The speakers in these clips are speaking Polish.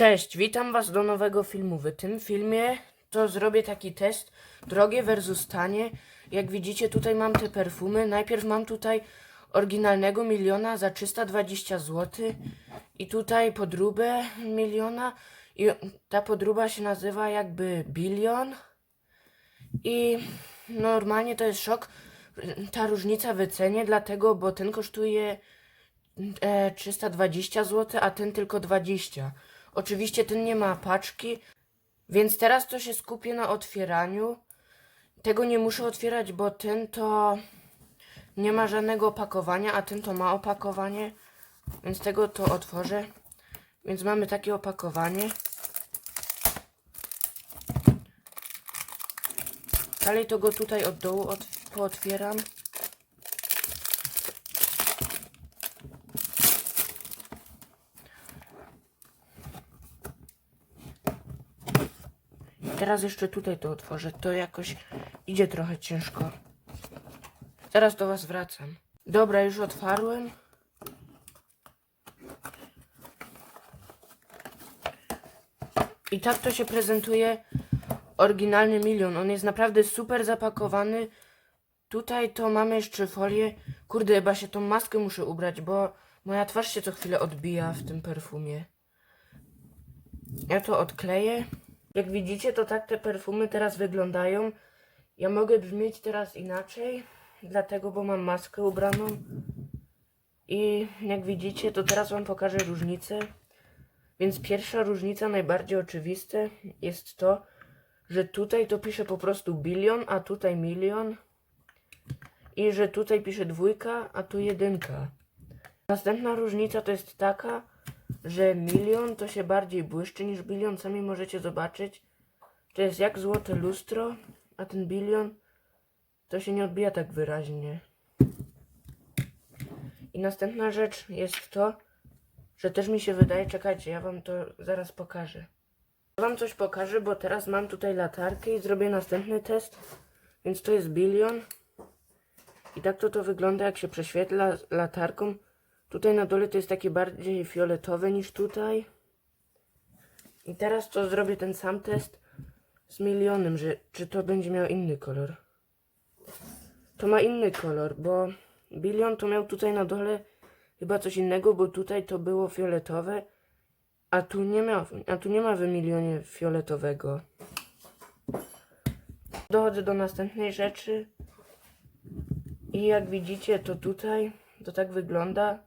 Cześć, witam was do nowego filmu. W tym filmie to zrobię taki test drogie versus tanie. Jak widzicie tutaj mam te perfumy. Najpierw mam tutaj oryginalnego miliona za 320 zł i tutaj podróbę miliona i ta podróba się nazywa jakby bilion i normalnie to jest szok ta różnica w cenie, dlatego, bo ten kosztuje e, 320 zł, a ten tylko 20. Oczywiście ten nie ma paczki, więc teraz to się skupię na otwieraniu. Tego nie muszę otwierać, bo ten to nie ma żadnego opakowania, a ten to ma opakowanie, więc tego to otworzę. Więc mamy takie opakowanie. Dalej to go tutaj od dołu od, pootwieram. Teraz jeszcze tutaj to otworzę. To jakoś idzie trochę ciężko. Zaraz do Was wracam. Dobra, już otwarłem. I tak to się prezentuje oryginalny milion. On jest naprawdę super zapakowany. Tutaj to mamy jeszcze folię. Kurde, chyba się tą maskę muszę ubrać, bo moja twarz się co chwilę odbija w tym perfumie. Ja to odkleję. Jak widzicie, to tak te perfumy teraz wyglądają. Ja mogę brzmieć teraz inaczej, dlatego, bo mam maskę ubraną. I jak widzicie, to teraz Wam pokażę różnicę. Więc pierwsza różnica, najbardziej oczywista, jest to, że tutaj to pisze po prostu bilion, a tutaj milion. I że tutaj pisze dwójka, a tu jedynka. Następna różnica to jest taka, że milion to się bardziej błyszczy niż bilion. Sami możecie zobaczyć. To jest jak złote lustro, a ten bilion to się nie odbija tak wyraźnie. I następna rzecz jest to, że też mi się wydaje, czekajcie, ja wam to zaraz pokażę. Ja wam coś pokażę, bo teraz mam tutaj latarkę i zrobię następny test. Więc to jest bilion. I tak to to wygląda, jak się prześwietla latarką. Tutaj na dole to jest takie bardziej fioletowe niż tutaj. I teraz to zrobię ten sam test z milionem, że czy to będzie miał inny kolor. To ma inny kolor, bo bilion to miał tutaj na dole chyba coś innego, bo tutaj to było fioletowe, a tu nie ma, a tu nie ma w milionie fioletowego. Dochodzę do następnej rzeczy. I jak widzicie, to tutaj to tak wygląda.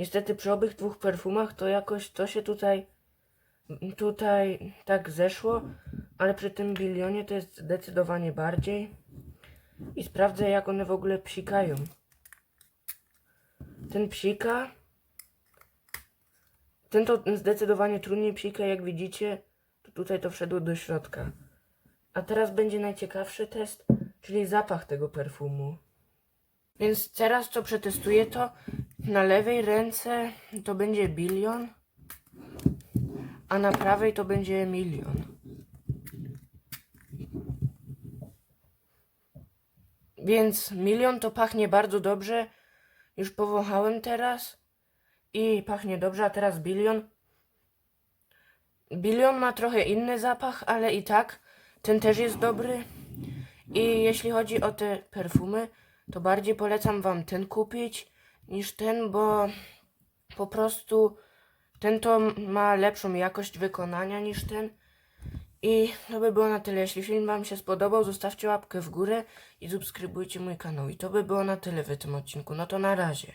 Niestety przy obych dwóch perfumach to jakoś to się tutaj tutaj tak zeszło, ale przy tym bilionie to jest zdecydowanie bardziej. I sprawdzę jak one w ogóle psikają. Ten psika. Ten to zdecydowanie trudniej psika, jak widzicie. To tutaj to wszedło do środka. A teraz będzie najciekawszy test, czyli zapach tego perfumu. Więc teraz co przetestuję to na lewej ręce to będzie bilion, a na prawej to będzie milion. Więc milion to pachnie bardzo dobrze. Już powąchałem teraz i pachnie dobrze, a teraz bilion. Bilion ma trochę inny zapach, ale i tak ten też jest dobry. I jeśli chodzi o te perfumy, to bardziej polecam wam ten kupić niż ten, bo po prostu ten to ma lepszą jakość wykonania niż ten. I to by było na tyle. Jeśli film wam się spodobał, zostawcie łapkę w górę i subskrybujcie mój kanał. I to by było na tyle w tym odcinku. No to na razie.